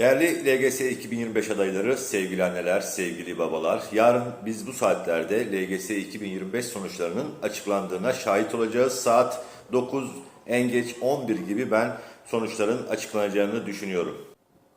Değerli LGS 2025 adayları, sevgili anneler, sevgili babalar, yarın biz bu saatlerde LGS 2025 sonuçlarının açıklandığına şahit olacağız. Saat 9, en geç 11 gibi ben sonuçların açıklanacağını düşünüyorum.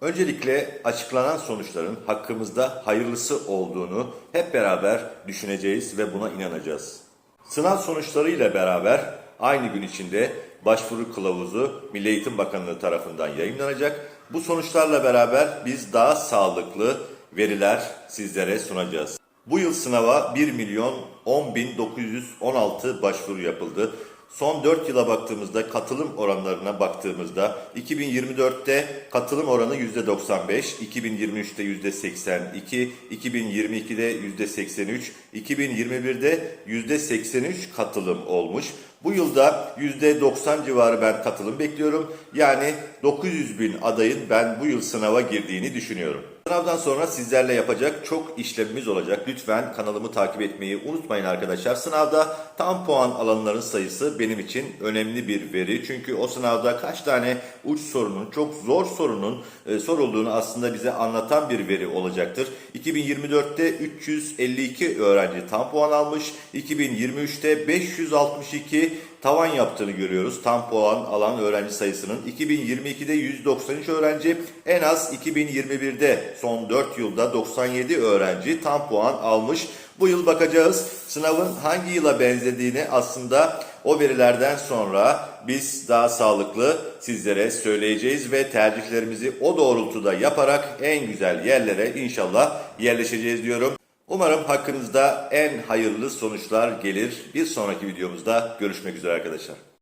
Öncelikle açıklanan sonuçların hakkımızda hayırlısı olduğunu hep beraber düşüneceğiz ve buna inanacağız. Sınav sonuçlarıyla beraber aynı gün içinde başvuru kılavuzu Milli Eğitim Bakanlığı tarafından yayınlanacak. Bu sonuçlarla beraber biz daha sağlıklı veriler sizlere sunacağız. Bu yıl sınava 1 milyon 10 bin 916 başvuru yapıldı. Son 4 yıla baktığımızda katılım oranlarına baktığımızda 2024'te katılım oranı %95, 2023'te %82, 2022'de %83, 2021'de %83 katılım olmuş. Bu yılda %90 civarı ben katılım bekliyorum. Yani 900 bin adayın ben bu yıl sınava girdiğini düşünüyorum. Sınavdan sonra sizlerle yapacak çok işlemimiz olacak. Lütfen kanalımı takip etmeyi unutmayın arkadaşlar. Sınavda tam puan alanların sayısı benim için önemli bir veri. Çünkü o sınavda kaç tane uç sorunun, çok zor sorunun e, sorulduğunu aslında bize anlatan bir veri olacaktır. 2024'te 352 öğrenci tam puan almış. 2023'te 562 tavan yaptığını görüyoruz. Tam puan alan öğrenci sayısının 2022'de 193 öğrenci, en az 2021'de son 4 yılda 97 öğrenci tam puan almış. Bu yıl bakacağız sınavın hangi yıla benzediğini aslında o verilerden sonra biz daha sağlıklı sizlere söyleyeceğiz ve tercihlerimizi o doğrultuda yaparak en güzel yerlere inşallah yerleşeceğiz diyorum. Umarım hakkınızda en hayırlı sonuçlar gelir. Bir sonraki videomuzda görüşmek üzere arkadaşlar.